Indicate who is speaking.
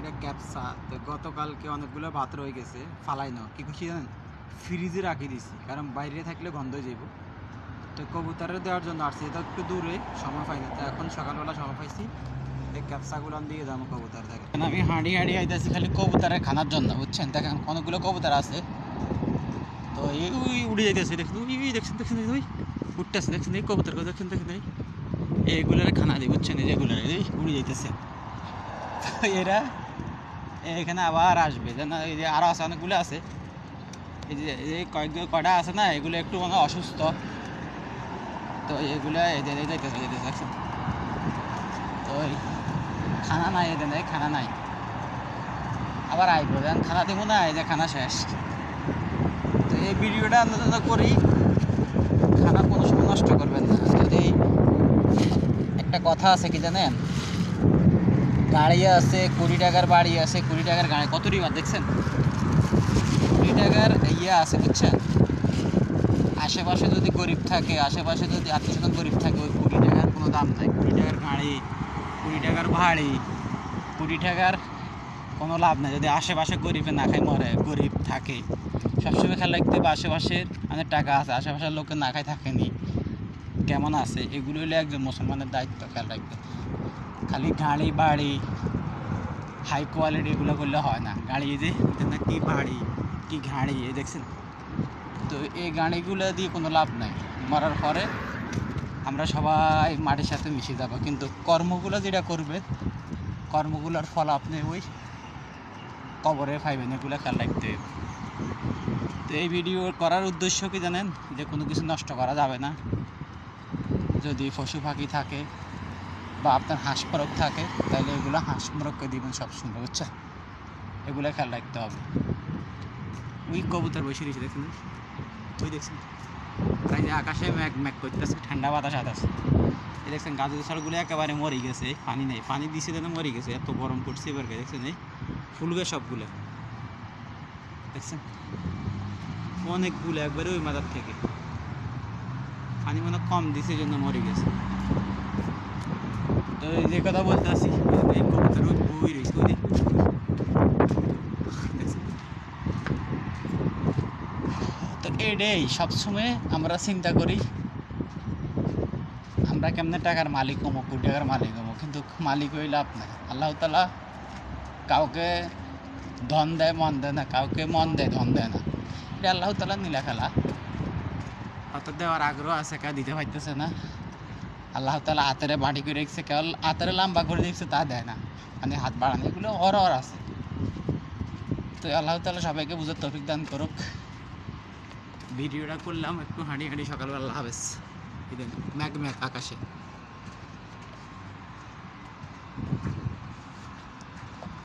Speaker 1: এটা ক্যাপসা। তো গতকালকে অনেকগুলো ভাত রয়ে গেছে, ফালাই না কি করছি জানেন? ফ্রিজে রাখি দিছি, কারণ বাইরে থাকলে গন্ধ যাইব। তো কবুতরের দেওয়ার জন্য আসছি, এটা একটু দূরে, সময় পাই না। তো এখন সকালবেলা সময় পাইছি, এই ক্যাপসাগুলো দিয়ে যাব কবুতর দেখে। আমি হাঁড়ি হাঁড়ি আইতেছি খালি কবুতরের খানার জন্য, বুঝছেন? দেখেন, অনেকগুলো কবুতর আছে। তো এই উড়ে যাইতেছে, দেখুন, উই দেখছেন দেখছেন ওই উঠতেছে, দেখছেন, এই কবুতর দেখছেন দেখছেন, এই। এইগুলোর খানা দিই, বুঝছেন, এই যেগুলোর, এই উড়ে যাইতেছে। এরা এখানে আবার আসবে। এই যে আরও আছে, অনেকগুলো আছে। এই যে, এই কয়েকগুলো কটা আছে না, এগুলো একটু মানে অসুস্থ। তো এগুলো এদের যাইতেছে দেখছেন তো খানা নাই এদের খানা নাই। আবার আইব যেন খানা দিব না, এই যে খানা শেষ। তো এই ভিডিওটা আন্দাজ করি, খানা কোনো সময় নষ্ট করবেন না। যদি একটা কথা আছে কি জানেন? গাড়ি আছে, কুড়ি টাকার বাড়ি আছে, কুড়ি টাকার গাড়ি কত রিবার দেখছেন? কুড়ি টাকার ইয়ে আছে, বুঝছেন? আশেপাশে যদি গরিব থাকে, আশেপাশে যদি আত্মীয় গরিব থাকে, ওই কুড়ি টাকার কোনো দাম নাই। কুড়ি টাকার গাড়ি, কুড়ি টাকার ভাড়ি কুড়ি টাকার কোনো লাভ নাই। যদি আশেপাশে গরিবে না খায়, মরে, গরিব থাকে। সবসময় খেয়াল রাখতে হবে আশেপাশের অনেক টাকা আছে, আশেপাশের লোকে না খায়, থাকেনি। কেমন আছে? এগুলো হলো একজন মুসলমানের দায়িত্ব, খেয়াল রাখবে খালি গাড়ি বাড়ি হাই কোয়ালিটি এগুলো করলে হয় না। গাড়ি যে না কি বাড়ি, কি গাড়ি, এই দেখছেন? তো এই গাড়িগুলো দিয়ে কোনো লাভ নাই। মরার পরে আমরা সবাই মাটির সাথে মিশে যাব। কিন্তু কর্মগুলো যেটা করবে, কর্মগুলোর ফল আপনি ওই কবরে পাইবেন, এগুলো খেয়াল রাখতে হবে। তো এই ভিডিও করার উদ্দেশ্য কি জানেন? যে কোনো কিছু নষ্ট করা যাবে না। যদি পশু পাখি থাকে বা আপনার হাঁস মোরগ থাকে, তাহলে এগুলো হাঁস মোরগকে দিবেন সবসময়, বুঝছেন? এগুলো খেয়াল রাখতে হবে। ওই কবুতর বসে রয়েছে দেখছেন ওই দেখছেন? তাই যে আকাশে ম্যাগ ম্যাগ করতেছে, ঠান্ডা বাতাস আতাস এই দেখছেন গাছের ছাড়গুলো একেবারে মরে গেছে পানি নেই। পানি দিছে যেন মরে গেছে, এত গরম পড়ছে এবার দেখছেন? এই ফুলগে সবগুলো। দেখছেন? অনেকগুলো, একবারে ওই মাথার থেকে। পানি মনে কম দিছে জন্য মরে গেছে। যে কথা বলতে আসি তো এটাই, সবসময় আমরা চিন্তা করি, আমরা কেমনে টাকার মালিক হব কোটি টাকার মালিক হব কিন্তু মালিক হই লাভ নাই। আল্লাহ তালা কাউকে ধন দেয়, মন দেয় না, কাউকে মন দেয়, ধন দেয় না। এটা আল্লাহ তালা নীলা খেলা। অত দেওয়ার আগ্রহ আছে কা দিতে পারতেছে না। আল্লাহ তালা হাতের বাড়ি করে রেখেছে, কেবল হাতের লাম্বা করে দেখছে তা দেয় না। মানে হাত বাড়ানো, এগুলো অর অর আছে। তো আল্লাহ তালা সবাইকে বুঝার তফিক দান করুক। ভিডিওটা করলাম একটু হাঁটি হাঁটি সকালবেলা হাবেস ম্যাক ম্যাক আকাশে।